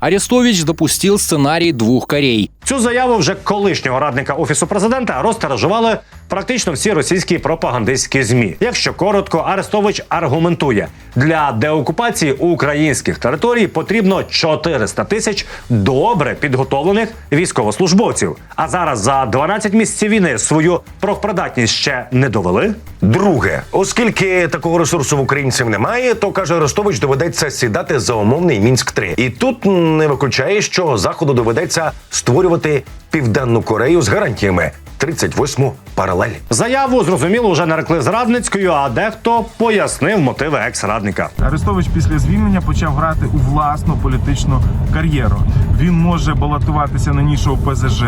Арестович допустил сценарий двух корей. Цю заяву вже колишнього радника офісу президента розтиражували практично всі російські пропагандистські змі. Якщо коротко, Арестович аргументує для деокупації українських територій потрібно 400 тисяч добре підготовлених військовослужбовців. А зараз за 12 місяців війни свою профпридатність ще не довели. Друге, оскільки такого ресурсу в українців немає, то каже Арестович, доведеться сідати за умовний мінськ 3 І тут не виключає, що заходу доведеться створювати південну Корею з гарантіями 38-му паралель. Заяву зрозуміло вже нарекли зрадницькою, а дехто пояснив мотиви екс-радника. Арестович після звільнення почав грати у власну політичну кар'єру. Він може балотуватися на нішу ОПЗЖ,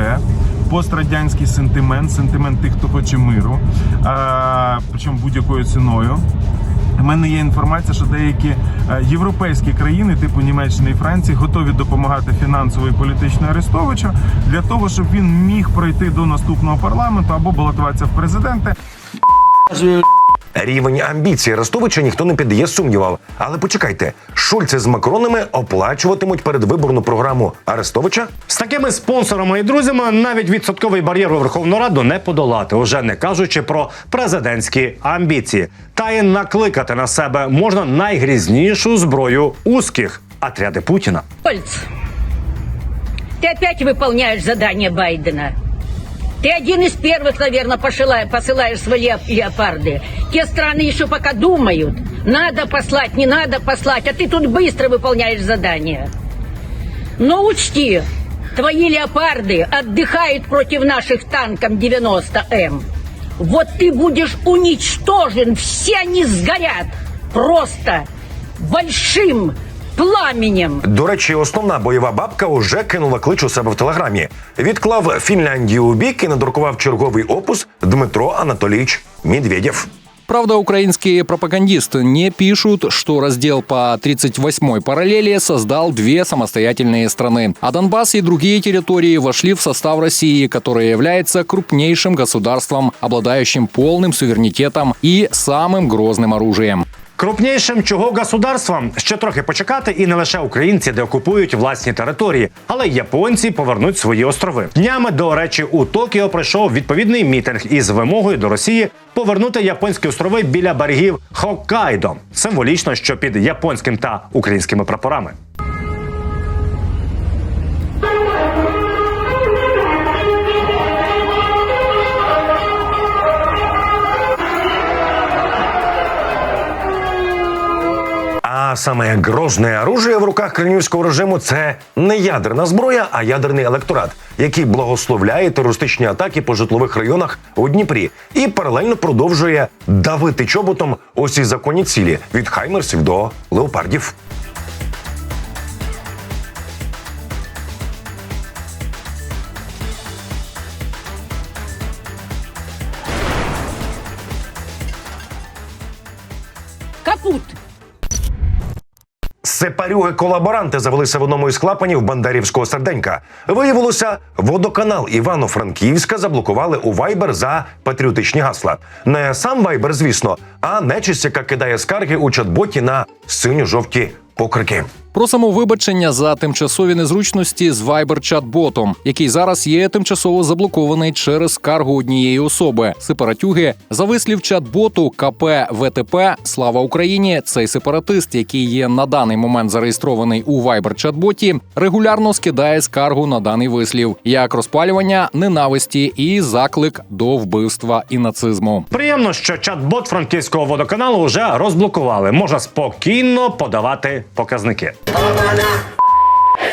пострадянський сентимент, сентимент тих, хто хоче миру, а, причому будь-якою ціною. У мене є інформація, що деякі е, європейські країни, типу Німеччини і Франції, готові допомагати фінансово і політично Арестовичу для того, щоб він міг пройти до наступного парламенту або балотуватися в президенти. Рівень амбіцій Арестовича ніхто не піддає сумнівам. Але почекайте, Шульце з Макронами оплачуватимуть передвиборну програму Арестовича? З такими спонсорами і друзями навіть відсотковий бар'єр у Верховну Раду не подолати, уже не кажучи про президентські амбіції. Та й накликати на себе можна найгрізнішу зброю узких отряди Путіна. Шольц, ты опять выполняешь задание Байдена. Ты один из первых, наверное, посылаешь, посылаешь свои леоп- леопарды. Те страны еще пока думают, надо послать, не надо послать, а ты тут быстро выполняешь задание. Но учти, твои леопарды отдыхают против наших танков 90М. Вот ты будешь уничтожен, все они сгорят просто большим пламенем. До речі, основна бойова бабка уже кинула клич у себе в телеграмі. Відклав Фінляндію у бік і надрукував черговий опус Дмитро Анатолійович Медведєв. Правда, украинские пропагандисты не пишут, что раздел по 38-й параллели создал две самостоятельные страны. А Донбасс и другие территории вошли в состав России, которая является крупнейшим государством, обладающим полным суверенитетом и самым грозным оружием. Крупнішим чого государством ще трохи почекати, і не лише українці, де окупують власні території, але й японці повернуть свої острови. Днями, до речі, у Токіо пройшов відповідний мітинг із вимогою до Росії повернути японські острови біля берегів Хоккайдо. Символічно, що під японським та українськими прапорами. А саме грозне оружие в руках кремлівського режиму це не ядерна зброя, а ядерний електорат, який благословляє терористичні атаки по житлових районах у Дніпрі і паралельно продовжує давити чоботом усі законні цілі від хаймерсів до леопардів. Капут. Сепарюги-колаборанти завелися в одному із клапанів Бандерівського серденька. Виявилося, водоканал Івано-Франківська заблокували у Вайбер за патріотичні гасла. Не сам Вайбер, звісно, а нечисть, яка кидає скарги у чат-боті на синьо-жовті покрики. Просимо вибачення за тимчасові незручності з Viber чат-ботом, який зараз є тимчасово заблокований через скаргу однієї особи. Сепаратюги за вислів чат-боту КП ВТП Слава Україні. Цей сепаратист, який є на даний момент зареєстрований у Viber чат-боті, регулярно скидає скаргу на даний вислів як розпалювання ненависті і заклик до вбивства і нацизму. Приємно, що чат-бот франківського водоканалу вже розблокували. Можна спокійно подавати показники. Oh, my God.